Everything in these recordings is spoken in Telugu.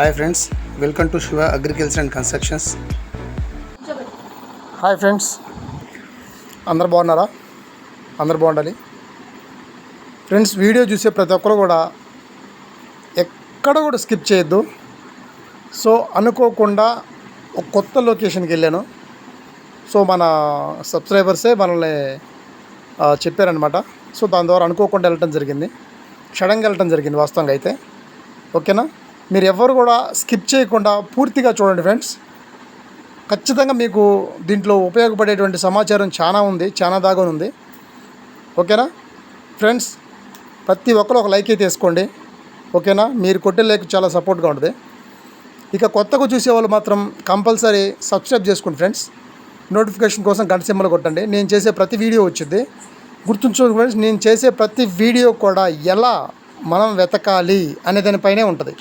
Hi friends welcome to Shiva agriculture and constructions hi friends అందరు బాగున్నారా? అందరు బాగుండాలి. ఫ్రెండ్స్ వీడియో చూసే ప్రతి ఒక్కరు కూడా ఎక్కడ కూడా స్కిప్ చేయొద్దు. సో అనుకోకుండా ఒక కొత్త లొకేషన్కి వెళ్ళాను. సో మన సబ్స్క్రైబర్సే మనల్ని చెప్పారనమాట సో దాని ద్వారా అనుకోకుండా వెళ్ళటం జరిగింది. క్షణంగా వెళ్ళటం జరిగింది వాస్తవంగా అయితే. ఓకేనా మీరు ఎవరు కూడా స్కిప్ చేయకుండా పూర్తిగా చూడండి ఫ్రెండ్స్. ఖచ్చితంగా మీకు దీంట్లో ఉపయోగపడేటువంటి సమాచారం చాలా ఉంది చాలా దాగా ఉంది. ఓకేనా? ఫ్రెండ్స్ ప్రతి ఒక్కరు ఒక లైక్ అయితే వేసుకోండి. ఓకేనా? మీరు కొట్టే లైక్ చాలా సపోర్ట్గా ఉంటుంది. ఇక కొత్తగా చూసే వాళ్ళు మాత్రం కంపల్సరీ సబ్స్క్రైబ్ చేసుకోండి ఫ్రెండ్స్. నోటిఫికేషన్ కోసం గంట సింబల్ కొట్టండి. నేను చేసే ప్రతి వీడియో వచ్చింది. గుర్తుంచుకోండి ఫ్రెండ్స్ నేను చేసే ప్రతి వీడియో కూడా ఎలా మనం వెతకాలి అనే దానిపైనే ఉంటుంది.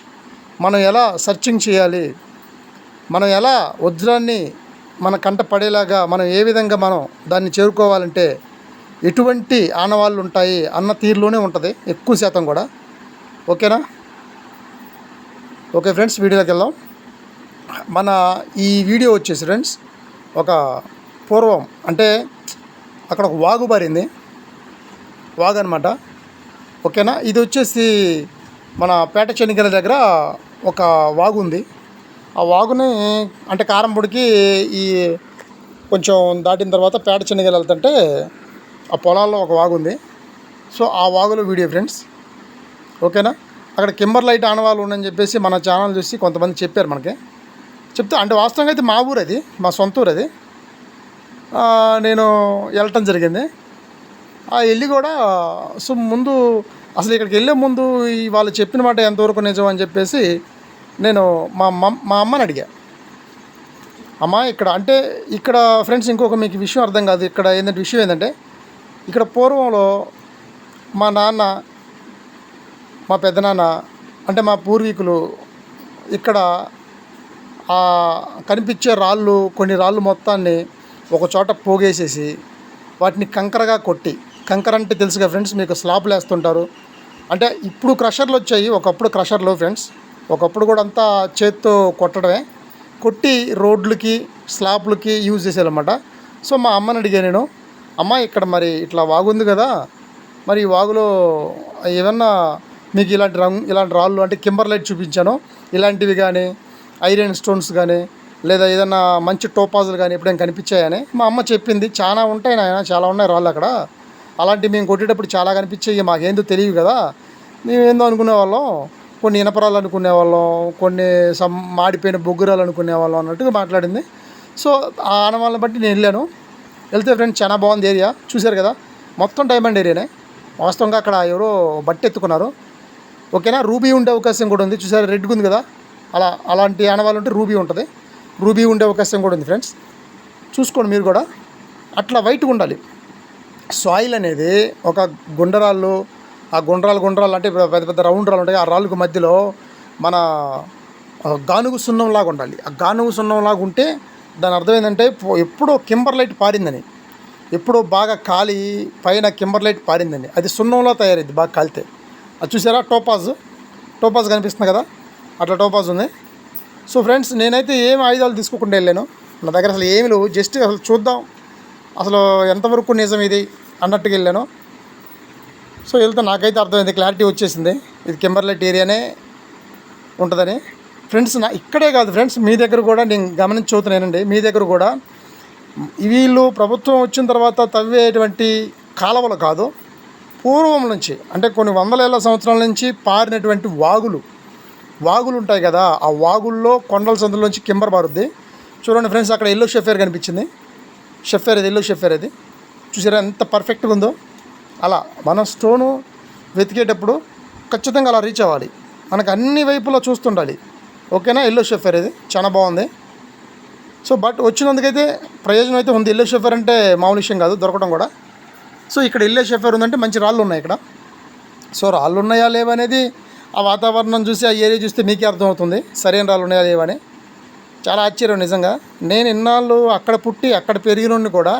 మనం ఎలా సర్చింగ్ చేయాలి? మనం ఎలా వజ్రాన్ని మన కంట పడేలాగా మనం ఏ విధంగా మనం దాన్ని చేరుకోవాలంటే ఎటువంటి ఆనవాళ్ళు ఉంటాయి అన్న తీరులోనే ఉంటుంది ఎక్కువ శాతం కూడా. ఓకేనా? ఓకే ఫ్రెండ్స్ వీడియోలోకి వెళ్దాం. మన ఈ వీడియో వచ్చేసి ఫ్రెండ్స్ ఒక పూర్వం అంటే అక్కడ ఒక వాగు పారింది. వాగు అనమాట ఓకేనా? ఇది వచ్చేసి మన పేట చెనిగల దగ్గర ఒక వాగు ఉంది ఆ వాగుని అంటే కారంపొడికి ఈ కొంచెం దాటిన తర్వాత పేట చెనిగలు వెళ్తుంటే ఆ పొలాల్లో ఒక వాగు ఉంది సో ఆ వాగులో వీడియో ఫ్రెండ్స్. ఓకేనా? అక్కడ కింబర్ లైట్ ఆనవాళ్ళు ఉండని చెప్పేసి మన ఛానల్ చూసి కొంతమంది చెప్పారు మనకి. చెప్తే అంటే వాస్తవంగా అయితే మా ఊరు అది మా సొంత ఊరు అది. నేను వెళ్ళటం జరిగింది. ఆ వెళ్ళి కూడా సో ముందు అసలు ఇక్కడికి వెళ్ళే ముందు ఈ వాళ్ళు చెప్పిన మాట ఎంతవరకు నిజం అని చెప్పేసి నేను మా అమ్మ మా అమ్మని అడిగా. అమ్మ ఇక్కడ అంటే ఇక్కడ ఫ్రెండ్స్ ఇంకొక మీకు విషయం అర్థం కాదు. ఇక్కడ ఏంటంటే విషయం ఏంటంటే ఇక్కడ పూర్వంలో మా నాన్న మా పెద్దనాన్న అంటే మా పూర్వీకులు ఇక్కడ కనిపించే రాళ్ళు కొన్ని రాళ్ళు మొత్తాన్ని ఒక చోట పోగేసేసి వాటిని కంకరగా కొట్టి కంకర అంటే తెలుసుగా ఫ్రెండ్స్ మీకు స్లాబ్లు వేస్తుంటారు. అంటే ఇప్పుడు క్రషర్లు వచ్చాయి ఒకప్పుడు క్రషర్లు ఫ్రెండ్స్. ఒకప్పుడు కూడా అంతా చేత్తో కొట్టడమే. కొట్టి రోడ్లకి స్లాబ్లకి యూజ్ చేసేయాలన్నమాట. సో మా అమ్మని అడిగా నేను అమ్మ ఇక్కడ మరి ఇట్లా వాగుంది కదా మరి ఈ వాగులో ఏమన్నా మీకు ఇలాంటి రంగు ఇలాంటి రాళ్ళు అంటే కింబర్ లైట్ చూపించాను. ఇలాంటివి కానీ ఐరన్ స్టోన్స్ కానీ లేదా ఏదన్నా మంచి టోపాజులు కానీ ఎప్పుడైనా కనిపించాయని మా అమ్మ చెప్పింది చాలా ఉంటాయి నాయన చాలా ఉన్నాయి రాళ్ళు అక్కడ. అలాంటివి మేము కొట్టేటప్పుడు చాలా కనిపించాయి మాకేందో తెలియదు కదా. మేము ఏందో అనుకునే వాళ్ళం కొన్ని ఇనపరాలు అనుకునే వాళ్ళం కొన్ని సమ్ మాడిపోయిన బొగ్గురాలు అనుకునే వాళ్ళం అన్నట్టుగా మాట్లాడింది. సో ఆ ఆనవాళ్ళని బట్టి నేను వెళ్ళాను. వెళ్తే ఫ్రెండ్స్ చాలా బాగుంది ఏరియా చూశారు కదా. మొత్తం డైమండ్ ఏరియానే. వాస్తవంగా అక్కడ ఎవరో బట్టి ఎత్తుకున్నారు ఓకేనా? రూబీ ఉండే అవకాశం కూడా ఉంది. చూసారు రెడ్గా ఉంది కదా. అలా అలాంటి ఆనవాళ్ళు ఉంటే రూబీ ఉంటుంది. రూబీ ఉండే అవకాశం కూడా ఉంది ఫ్రెండ్స్. చూసుకోండి మీరు కూడా. అట్లా వైట్గా ఉండాలి. సాయిల్ అనేది ఒక గుండరాళ్ళు ఆ గుండ్రాలు గుండ్రాలు అంటే పెద్ద పెద్ద రౌండ్ రాళ్ళు ఉంటాయి. ఆ రాళ్ళకు మధ్యలో మన గానుగు సున్నంలాగా ఉండాలి. ఆ గానుగు సున్నంలాగా ఉంటే దాని అర్థం ఏంటంటే ఎప్పుడో కింబర్ లైట్ పారిందని. ఎప్పుడో బాగా కాలి పైన కింబర్లైట్ పారిందని. అది సున్నంలో తయారైంది బాగా కాలితే. అది చూసారా? టోపాజ్. టోపాజ్ కనిపిస్తుంది కదా? అట్లా టోపాజ్ ఉంది. సో ఫ్రెండ్స్ నేనైతే ఏం ఆయుధాలు తీసుకోకుండా వెళ్ళాను. నా దగ్గర అసలు ఏమి లేవు. జస్ట్ అసలు చూద్దాం. అసలు ఎంతవరకు నిజం ఇది అన్నట్టుగా వెళ్ళాను. సో వెళ్తే నాకైతే అర్థమైంది క్లారిటీ వచ్చేసింది. ఇది కింబర్లెట్ ఏరియానే ఉంటుందని. ఫ్రెండ్స్ నా ఇక్కడే కాదు ఫ్రెండ్స్ మీ దగ్గర కూడా నేను గమనించి చూస్తున్నానండి మీ దగ్గర కూడా వీళ్ళు ప్రభుత్వం వచ్చిన తర్వాత తవ్వేటువంటి కాలువలు కాదు పూర్వం నుంచి అంటే కొన్ని వందల ఏళ్ళ సంవత్సరాల నుంచి పారినటువంటి వాగులు. వాగులు ఉంటాయి కదా ఆ వాగుల్లో కొండల సందులోంచి కింబర్ పారుద్ది చూడండి ఫ్రెండ్స్ అక్కడ ఎల్లో షెఫేర్ కనిపించింది. షెఫేర్ ఇది ఎల్లో షెఫేర్ అది. చూసారా ఎంత పర్ఫెక్ట్గా ఉందో? అలా మనం స్టోను వెతికేటప్పుడు ఖచ్చితంగా అలా రీచ్ అవ్వాలి. మనకు అన్ని వైపులా చూస్తుండాలి. ఓకేనా? ఎల్లో షెఫేర్ ఇది. చాలా బాగుంది. సో బట్ వచ్చినందుకైతే ప్రయోజనం అయితే ఉంది. ఎల్లో షెఫర్ అంటే మామూలు విషయం కాదు దొరకడం కూడా. సో ఇక్కడ ఎల్లో షెఫర్ ఉందంటే మంచి రాళ్ళు ఉన్నాయి ఇక్కడ. సో రాళ్ళు ఉన్నాయా లేవనేది ఆ వాతావరణం చూసి ఆ ఏరియా చూస్తే మీకే అర్థమవుతుంది. సరైన రాళ్ళు ఉన్నాయా లేవని చాలా ఆశ్చర్యం నిజంగా. నేను ఇన్నాళ్ళు అక్కడ పుట్టి అక్కడ పెరిగినోడిని కూడా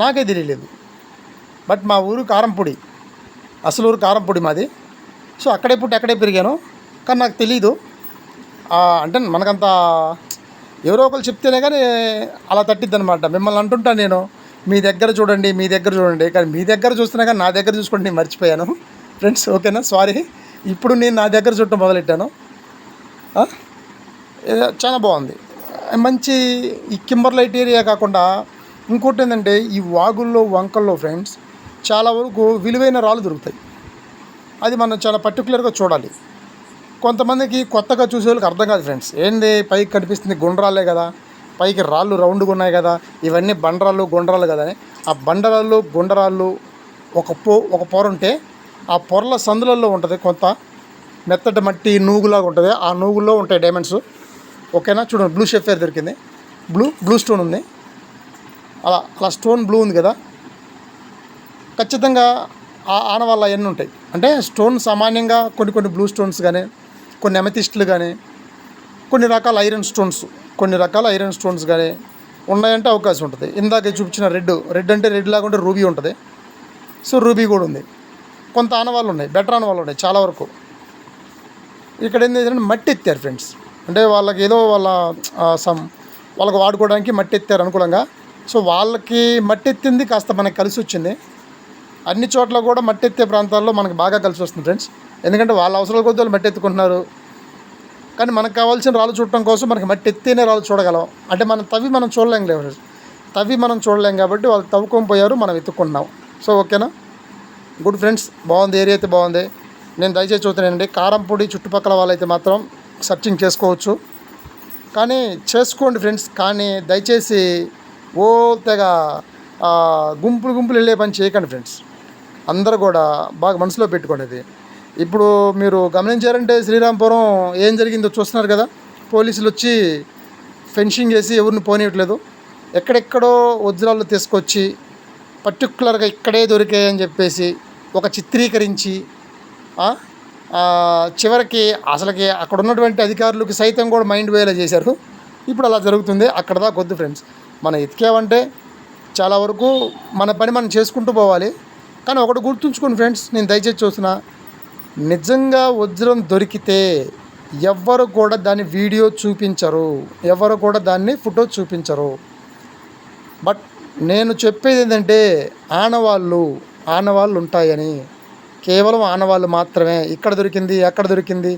నాకే తెలియలేదు. బట్ మా ఊరు కారంపొడి. అసలు ఊరు కారంపొడి మాది. సో అక్కడే పుట్టి అక్కడే పెరిగాను. కానీ నాకు తెలీదు. అంటే మనకంత ఎవరో ఒకరు చెప్తేనే కానీ అలా తట్టిద్ది అనమాట మిమ్మల్ని అంటుంటాను నేను. మీ దగ్గర చూడండి మీ దగ్గర చూడండి. కానీ మీ దగ్గర చూస్తున్నా కానీ నా దగ్గర చూసుకోండి నేను మర్చిపోయాను. ఫ్రెండ్స్ ఓకేనా? సారీ. ఇప్పుడు నేను నా దగ్గర చూడటం మొదలెట్టాను. చాలా బాగుంది. మంచి ఈ కింబర్లైట్ ఏరియా కాకుండా ఇంకోటి ఏంటంటే ఈ వాగుల్లో వంకల్లో ఫ్రెండ్స్ చాలా వరకు విలువైన రాళ్ళు దొరుకుతాయి. అది మనం చాలా పర్టికులర్గా చూడాలి. కొంతమందికి కొత్తగా చూసే వాళ్ళకి అర్థం కాదు ఫ్రెండ్స్. ఏంది పైకి కనిపిస్తుంది గుండ్రాలే కదా పైకి రాళ్ళు రౌండ్గా ఉన్నాయి కదా ఇవన్నీ బండరాళ్ళు గుండ్రాలు కదా అని. ఆ బండరాళ్ళు గుండరాళ్ళు ఒక పో ఒక పొర ఉంటే ఆ పొరల సందులలో ఉంటుంది కొంత మెత్తటి మట్టి నూగులాగా ఉంటుంది. ఆ నూగుల్లో ఉంటాయి డైమండ్స్ ఓకేనా? చూడండి బ్లూ షెఫేర్ దొరికింది. బ్లూ బ్లూ స్టోన్ ఉంది. అలా అలా స్టోన్ బ్లూ ఉంది కదా? ఖచ్చితంగా ఆ ఆనవాళ్ళు అవన్నీ ఉంటాయి? అంటే స్టోన్ సామాన్యంగా కొన్ని కొన్ని బ్లూ స్టోన్స్ కానీ కొన్ని అమెతిస్టులు కానీ కొన్ని రకాల ఐరన్ స్టోన్స్ కొన్ని రకాల ఐరన్ స్టోన్స్ కానీ ఉన్నాయంటే అవకాశం ఉంటుంది. ఇందాక చూపించిన రెడ్ రెడ్ అంటే రెడ్ లాగా ఉంటే రూబీ ఉంటుంది. సో రూబీ కూడా ఉంది. కొంత ఆనవాళ్ళు ఉన్నాయి బెటర్ ఆనవాళ్ళు ఉన్నాయి చాలా వరకు. ఇక్కడ ఏంటంటే మట్టి ఎత్తారు ఫ్రెండ్స్ అంటే వాళ్ళకి ఏదో వాళ్ళ సమ్ వాళ్ళకి వాడుకోవడానికి మట్టి ఎత్తారు అనుకూలంగా. సో వాళ్ళకి మట్టి ఎత్తింది కాస్త మనకి కలిసి వచ్చింది. అన్ని చోట్ల కూడా మట్టి ఎత్తే ప్రాంతాల్లో మనకి బాగా కలిసి వస్తుంది ఫ్రెండ్స్. ఎందుకంటే వాళ్ళ అవసరాల కొద్ది వాళ్ళు మట్టి ఎత్తుకుంటున్నారు. కానీ మనకు కావాల్సిన రాళ్ళు చూడటం కోసం మనకి మట్టి ఎత్తేనే రాళ్ళు చూడగలం. అంటే మనం తవ్వి మనం చూడలేం లేదు తవ్వి మనం చూడలేం కాబట్టి వాళ్ళు తవ్వుకొని పోయారు మనం ఎత్తుకుంటున్నాం సో ఓకేనా? గుడ్ ఫ్రెండ్స్ బాగుంది ఏరియా అయితే బాగుంది. నేను దయచేసి చూస్తున్నానండి. కారంపొడి చుట్టుపక్కల వాళ్ళైతే మాత్రం సర్చింగ్ చేసుకోవచ్చు. కానీ చేసుకోండి ఫ్రెండ్స్. కానీ దయచేసి ఓ తెగ గుంపులు గుంపులు వెళ్ళే పని చేయకండి ఫ్రెండ్స్. అందరూ కూడా బాగా మనసులో పెట్టుకోండి అది. ఇప్పుడు మీరు గమనించారంటే శ్రీరాంపురం ఏం జరిగిందో చూస్తున్నారు కదా? పోలీసులు వచ్చి ఫెన్షింగ్ చేసి ఎవరిని పోనీయట్లేదు. ఎక్కడెక్కడో వజ్రాలు తీసుకొచ్చి పర్టికులర్గా ఇక్కడే దొరికాయని చెప్పేసి ఒక చిత్రీకరించి చివరికి అసలుకి అక్కడ ఉన్నటువంటి అధికారులకు సైతం కూడా మైండ్ వేలా చేశారు. ఇప్పుడు అలా జరుగుతుంది. అక్కడ దాకా వద్దు ఫ్రెండ్స్. మనం ఎతికామంటే చాలా వరకు మన పని మనం చేసుకుంటూ పోవాలి. కానీ ఒకటి గుర్తుంచుకోండి ఫ్రెండ్స్ నేను దయచేసి చూస్తున్నా. నిజంగా వజ్రం దొరికితే ఎవ్వరు కూడా దాన్ని వీడియో చూపించరు. ఎవరు కూడా దాన్ని ఫోటో చూపించరు. బట్ నేను చెప్పేది ఏంటంటే ఆనవాళ్ళు ఆనవాళ్ళు ఉంటాయని. కేవలం ఆనవాళ్ళు మాత్రమే ఇక్కడ దొరికింది అక్కడ దొరికింది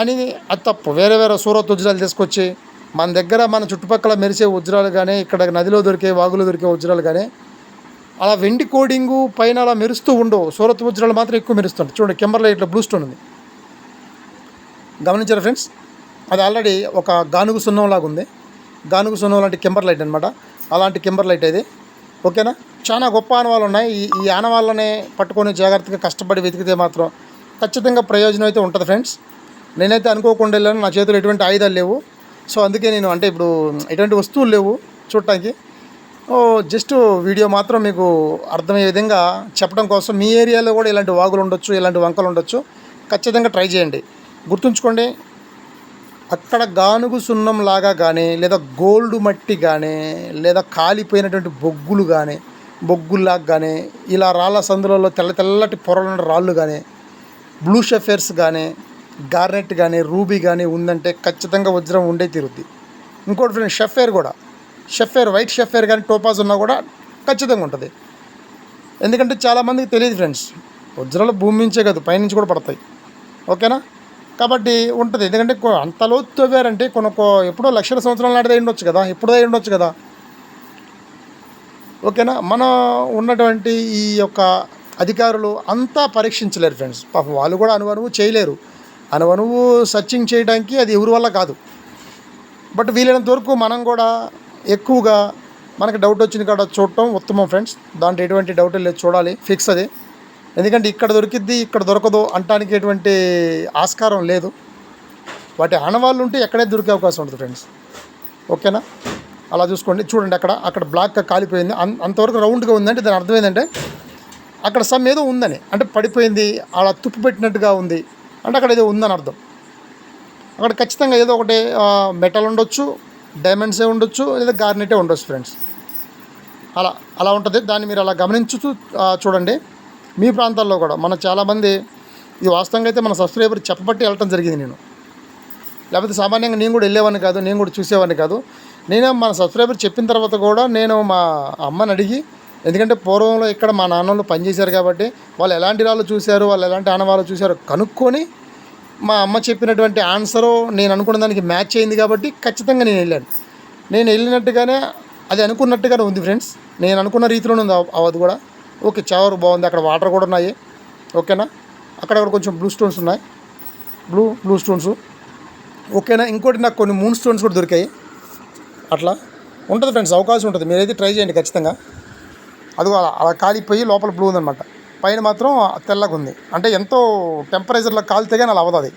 అని అది తప్పు. వేరే వేరే సూరత్ ఉజ్రాలు తీసుకొచ్చి మన దగ్గర మన చుట్టుపక్కల మెరిసే వజ్రాలు కానీ ఇక్కడ నదిలో దొరికే వాగులో దొరికే వజ్రాలు కానీ అలా వెండి కోడింగు పైన అలా మెరుస్తూ ఉండవు. సూరత్ ఉజ్రాలు మాత్రం ఎక్కువ మెరుస్తుంటాయి. చూడండి కెమెరాలో ఇట్లా బ్లూ స్టోన్ ఉంది. గమనించారా ఫ్రెండ్స్? అది ఆల్రెడీ ఒక గానుగు సున్నం లాగా ఉంది. గానుగు సున్నం లాంటి కెంబర్ లైట్ అనమాట అలాంటి కెంబర్ లైట్ అది ఓకేనా? చాలా గొప్ప ఆనవాళ్ళు ఉన్నాయి. ఈ ఈ ఆనవాళ్ళనే పట్టుకొని జాగ్రత్తగా కష్టపడి వెతికితే మాత్రం ఖచ్చితంగా ప్రయోజనం అయితే ఉంటుంది ఫ్రెండ్స్. నేనైతే అనుకోకుండా వెళ్ళాను. నా చేతిలో ఎటువంటి ఆయుధాలు లేవు. సో అందుకే నేను అంటే ఇప్పుడు ఎటువంటి వస్తువులు లేవు చూడటానికి. ఓ జస్ట్ వీడియో మాత్రం మీకు అర్థమయ్యే విధంగా చెప్పడం కోసం మీ ఏరియాలో కూడా ఇలాంటి వాగులు ఉండొచ్చు ఇలాంటి వంకలు ఉండొచ్చు. ఖచ్చితంగా ట్రై చేయండి. గుర్తుంచుకోండి అక్కడ గానుగు సున్నం లాగా కానీ లేదా గోల్డ్ మట్టి కానీ లేదా కాలిపోయినటువంటి బొగ్గులు కానీ బొగ్గుల్లాగా కానీ ఇలా రాళ్ళ సందులలో తెల్ల తెల్లటి పొరలున్న రాళ్ళు కానీ బ్లూ షెఫెర్స్ కానీ గార్నెట్ కానీ రూబీ కానీ ఉందంటే ఖచ్చితంగా వజ్రం ఉండే తీరుద్ది. ఇంకోటి ఫ్రెండ్ షెఫేర్ కూడా. షెఫేర్ వైట్ షెఫేర్ కానీ టోపాజ్ ఉన్నా కూడా ఖచ్చితంగా ఉంటుంది. ఎందుకంటే చాలామందికి తెలియదు ఫ్రెండ్స్ వజ్రాలు భూమి నుంచే కాదు పైనుంచి కూడా పడతాయి. ఓకేనా? కాబట్టి ఉంటుంది. ఎందుకంటే కొ- అంత లోతు తవ్వారంటే కొన్ని ఎప్పుడో లక్షల సంవత్సరాల నాటిదే ఉండొచ్చు కదా ఎప్పుడో ఉండొచ్చు కదా. ఓకేనా? మన ఉన్నటువంటి ఈ యొక్క అధికారులు అంతా పరీక్షించలేరు ఫ్రెండ్స్. పాపం వాళ్ళు కూడా అనువనువు చేయలేరు. అనువనువు సర్చింగ్ చేయడానికి అది ఎవరి వల్ల కాదు. బట్ వీలైనంత వరకు మనం కూడా ఎక్కువగా మనకి డౌట్ వచ్చిన కాడ చూడటం ఉత్తమం ఫ్రెండ్స్. దాంట్లో ఎటువంటి డౌట్ లేదు చూడాలి ఫిక్స్ అది. ఎందుకంటే ఇక్కడ దొరికిద్ది ఇక్కడ దొరకదు అంటానికి ఎటువంటి ఆస్కారం లేదు. వాటి ఆనవాళ్ళు ఉంటే ఎక్కడే దొరికే అవకాశం ఉంటుంది ఫ్రెండ్స్. ఓకేనా? అలా చూసుకోండి. చూడండి అక్కడ అక్కడ బ్లాక్గా కాలిపోయింది. అంతవరకు రౌండ్గా ఉందంటే దాని అర్థం ఏంటంటే అక్కడ సమ్ ఏదో ఉందని. అంటే పడిపోయింది అలా తుప్పు పెట్టినట్టుగా ఉంది. అంటే అక్కడ ఏదో ఉందని అర్థం. అక్కడ ఖచ్చితంగా ఏదో ఒకటి మెటల్ ఉండొచ్చు డైమండ్సే ఉండొచ్చు లేదా గార్నెటే ఉండొచ్చు ఫ్రెండ్స్. అలా అలా ఉంటుంది. దాన్ని మీరు అలా గమనించుతూ చూడండి. మీ ప్రాంతాల్లో కూడా మన చాలామంది ఈ వాస్తవంగా అయితే మన సబ్స్క్రైబర్ చెప్పబట్టి వెళ్ళటం జరిగింది నేను. లేకపోతే సామాన్యంగా నేను కూడా వెళ్ళేవాడిని కాదు నేను కూడా చూసేవాడిని కాదు. నేను మన సబ్స్క్రైబర్ చెప్పిన తర్వాత కూడా నేను మా అమ్మని అడిగి ఎందుకంటే పూర్వంలో ఇక్కడ మా నాన్నలు పనిచేశారు కాబట్టి వాళ్ళు ఎలాంటి వాళ్ళు చూశారు వాళ్ళు ఎలాంటి ఆనవాళ్ళు చూశారు కనుక్కొని మా అమ్మ చెప్పినటువంటి ఆన్సరు నేను అనుకున్న దానికి మ్యాచ్ అయింది కాబట్టి ఖచ్చితంగా నేను వెళ్ళాను. నేను వెళ్ళినట్టుగానే అది అనుకున్నట్టుగానే ఉంది ఫ్రెండ్స్. నేను అనుకున్న రీతిలోనే ఉంది అవ- అది కూడా. ఓకే చవరు బాగుంది. అక్కడ వాటర్ కూడా ఉన్నాయి. ఓకేనా? అక్కడక్కడ కొంచెం బ్లూ స్టోన్స్ ఉన్నాయి. బ్లూ బ్లూ స్టోన్స్ ఓకేనా? ఇంకోటి నాకు కొన్ని మూన్ స్టోన్స్ కూడా దొరికాయి. అట్లా. ఉంటుంది ఫ్రెండ్స్ అవకాశం ఉంటుంది. మీరైతే ట్రై చేయండి ఖచ్చితంగా. అది అలా అలా కాలిపోయి లోపల బ్లూ ఉందన్నమాట. పైన మాత్రం తెల్లగా ఉంది. అంటే ఎంతో టెంపరేచర్లో కాలితే కానీ అలా అవ్వదు అది.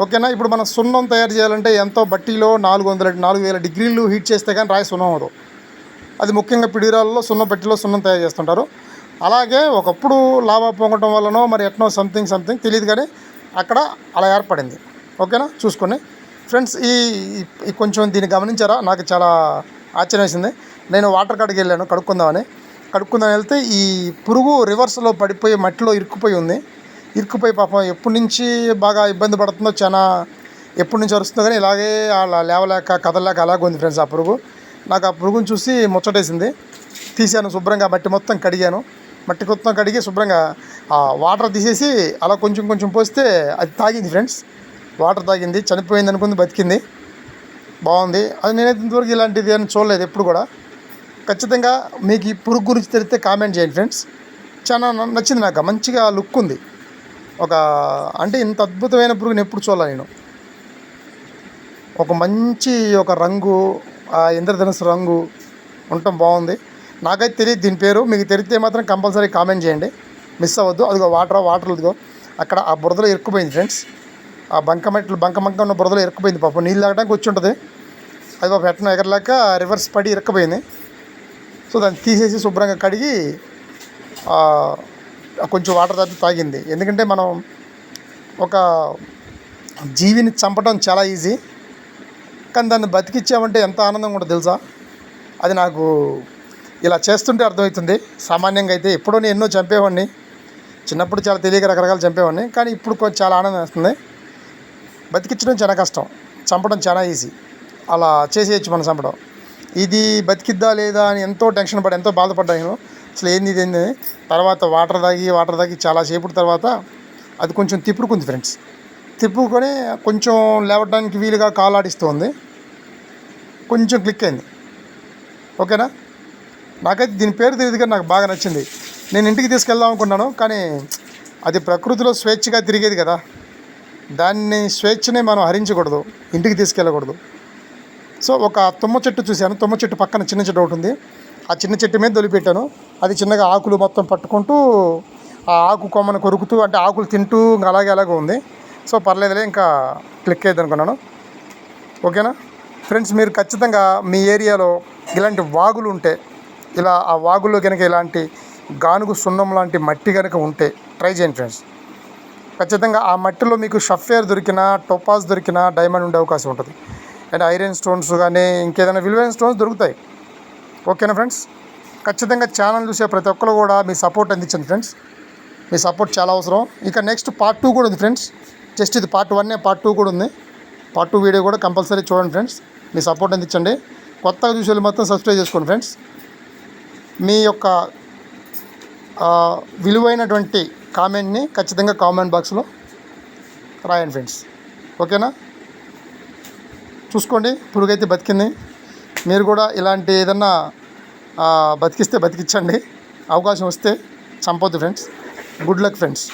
ఓకేనా? ఇప్పుడు మనం సున్నం తయారు చేయాలంటే ఎంతో బట్టీలో నాలుగు వందల నాలుగు వేల డిగ్రీలు హీట్ చేస్తే కానీ రాయి సున్నం అవ్వదు. అది ముఖ్యంగా పిడిరాల్లో సున్నం పెట్టిలో సున్నం తయారు చేస్తుంటారు. అలాగే ఒకప్పుడు లావా పొంగటం వల్లనో మరి ఎట్నో సంథింగ్ సంథింగ్ తెలియదు కానీ అక్కడ అలా ఏర్పడింది. ఓకేనా? చూసుకోండి. ఫ్రెండ్స్ ఈ కొంచెం దీన్ని గమనించారా? నాకు చాలా ఆశ్చర్యం వేసింది. నేను వాటర్ కాడికి వెళ్ళాను కడుక్కుందామని. కడుక్కుందామని వెళ్తే ఈ పురుగు రివర్స్లో పడిపోయి మట్టిలో ఇరుక్కుపోయి ఉంది. ఇరుక్కుపోయి పాపం ఎప్పటి నుంచి బాగా ఇబ్బంది పడుతుందో చాలా ఎప్పటి నుంచి అరుస్తుందో కానీ ఇలాగే అలా లేవలేక కదలలేక అలాగే ఉంది ఫ్రెండ్స్ ఆ పురుగు. నాకు ఆ పురుగుని చూసి ముచ్చటేసింది. తీసాను శుభ్రంగా మట్టి మొత్తం కడిగాను. మట్టి మొత్తం కడిగి శుభ్రంగా ఆ వాటర్ తీసేసి అలా కొంచెం కొంచెం పోస్తే అది తాగింది ఫ్రెండ్స్. వాటర్ తాగింది చనిపోయింది అనుకుంది బతికింది. బాగుంది. అది నేనైతే ఇంతవరకు ఇలాంటిది అని చూడలేదు ఎప్పుడు కూడా. ఖచ్చితంగా మీకు ఈ పురుగు గురించి తెలిస్తే కామెంట్ చేయండి ఫ్రెండ్స్. చాలా నచ్చింది నాకు. మంచిగా లుక్ ఉంది. ఒక అంటే ఇంత అద్భుతమైన పురుగుని ఎప్పుడు చూడాలి నేను. ఒక మంచి ఒక రంగు ఆ ఇంద్రధనుసు రంగు ఉండటం బాగుంది. నాకైతే తెలియదు దీని పేరు. మీకు తెలిస్తే మాత్రం కంపల్సరీ కామెంట్ చేయండి. మిస్ అవ్వద్దు. అదిగో వాటర్ వాటర్ ఇదిగో. అక్కడ ఆ బురదలో ఇరుక్కుపోయింది ఫ్రెండ్స్. ఆ బంక మెట్లు బంక బంక ఉన్న బురదలో ఇరుక్కుపోయింది పాపం. నీళ్ళు తాగడానికి వచ్చి ఉంటుంది. అది పాపం ఎట్న ఎగరలేక రివర్స్ పడి ఇరుక్కుపోయింది. సో దాన్ని తీసేసి శుభ్రంగా కడిగి కొంచెం వాటర్ తాగి తాగింది. ఎందుకంటే మనం ఒక జీవిని చంపడం చాలా ఈజీ. కానీ దాన్ని బతికిచ్చామంటే ఎంత ఆనందం కూడా తెలుసా? అది నాకు ఇలా చేస్తుంటే అర్థమవుతుంది. సామాన్యంగా అయితే ఎప్పుడో నేను ఎన్నో చంపేవాడిని. చిన్నప్పుడు చాలా తెలియక రకరకాలు చంపేవాడిని. కానీ ఇప్పుడు కొంచెం చాలా ఆనందం వేస్తుంది. బతికించడం చాలా కష్టం. చంపడం చాలా ఈజీ. అలా చేసేయచ్చు మనం చంపడం. ఇది బతికిద్దా లేదా అని ఎంతో టెన్షన్ పడి ఎంతో బాధపడ్డాను నేను. అసలు ఏంది ఇది ఏంది? తర్వాత వాటర్ తాగి వాటర్ తాగి చాలా తర్వాత అది కొంచెం తిప్పుడుకుంది ఫ్రెండ్స్. తిప్పుకొని కొంచెం లేవడానికి వీలుగా కాలాడిస్తుంది కొంచెం క్లిక్ అయింది. ఓకేనా? నాకైతే దీని పేరు తెలియదు కానీ నాకు బాగా నచ్చింది. నేను ఇంటికి తీసుకెళ్దాం అనుకున్నాను కానీ అది ప్రకృతిలో స్వేచ్ఛగా తిరిగేది కదా. దాన్ని స్వేచ్ఛని మనం హరించకూడదు ఇంటికి తీసుకెళ్ళకూడదు. సో ఒక తుమ్మ చెట్టు చూశాను. తుమ్మ చెట్టు పక్కన చిన్న చెట్టు ఒకటి ఉంది. ఆ చిన్న చెట్టు మీద దొలిపెట్టాను. అది చిన్నగా ఆకులు మొత్తం పట్టుకుంటూ ఆ ఆకు కొమ్మను కొరుకుతూ అంటే ఆకులు తింటూ అలాగే అలాగే ఉంది. సో పర్లేదులే ఇంకా క్లిక్ అయ్యింది అనుకున్నాను ఓకేనా? ఫ్రెండ్స్ మీరు ఖచ్చితంగా మీ ఏరియాలో ఇలాంటి వాగులు ఉంటే ఇలా ఆ వాగుల్లో కనుక ఇలాంటి గానుగు సున్నం లాంటి మట్టి కనుక ఉంటే ట్రై చేయండి ఫ్రెండ్స్ ఖచ్చితంగా ఆ మట్టిలో మీకు షఫేర్ దొరికినా టోపాస్ దొరికినా డైమండ్ ఉండే అవకాశం ఉంటుంది. అండ్ ఐరన్ స్టోన్స్ కానీ ఇంకేదైనా విలువైన స్టోన్స్ దొరుకుతాయి. ఓకేనా ఫ్రెండ్స్ ఖచ్చితంగా ఛానల్ చూసే ప్రతి ఒక్కరు కూడా మీ సపోర్ట్ అందించండి ఫ్రెండ్స్ మీ సపోర్ట్ చాలా అవసరం. ఇక నెక్స్ట్ పార్ట్ టూ కూడా ఉంది ఫ్రెండ్స్ జస్ట్ ఇది పార్ట్ వన్నే పార్ట్ టూ కూడా ఉంది. పార్ట్ టూ వీడియో కూడా కంపల్సరీ చూడండి ఫ్రెండ్స్ మీ సపోర్ట్ అందించండి కొత్తగా చూసే మొత్తం సబ్స్క్రైబ్ చేసుకోండి ఫ్రెండ్స్ మీ యొక్క విలువైనటువంటి కామెంట్ని ఖచ్చితంగా కామెంట్ బాక్స్లో రాయండి ఫ్రెండ్స్ ఓకేనా? చూసుకోండి. పురుగైతే బతికింది. మీరు కూడా ఇలాంటి ఏదన్నా బతికిస్తే బతికించండి అవకాశం వస్తే చంపొద్దు ఫ్రెండ్స్ గుడ్ లక్ ఫ్రెండ్స్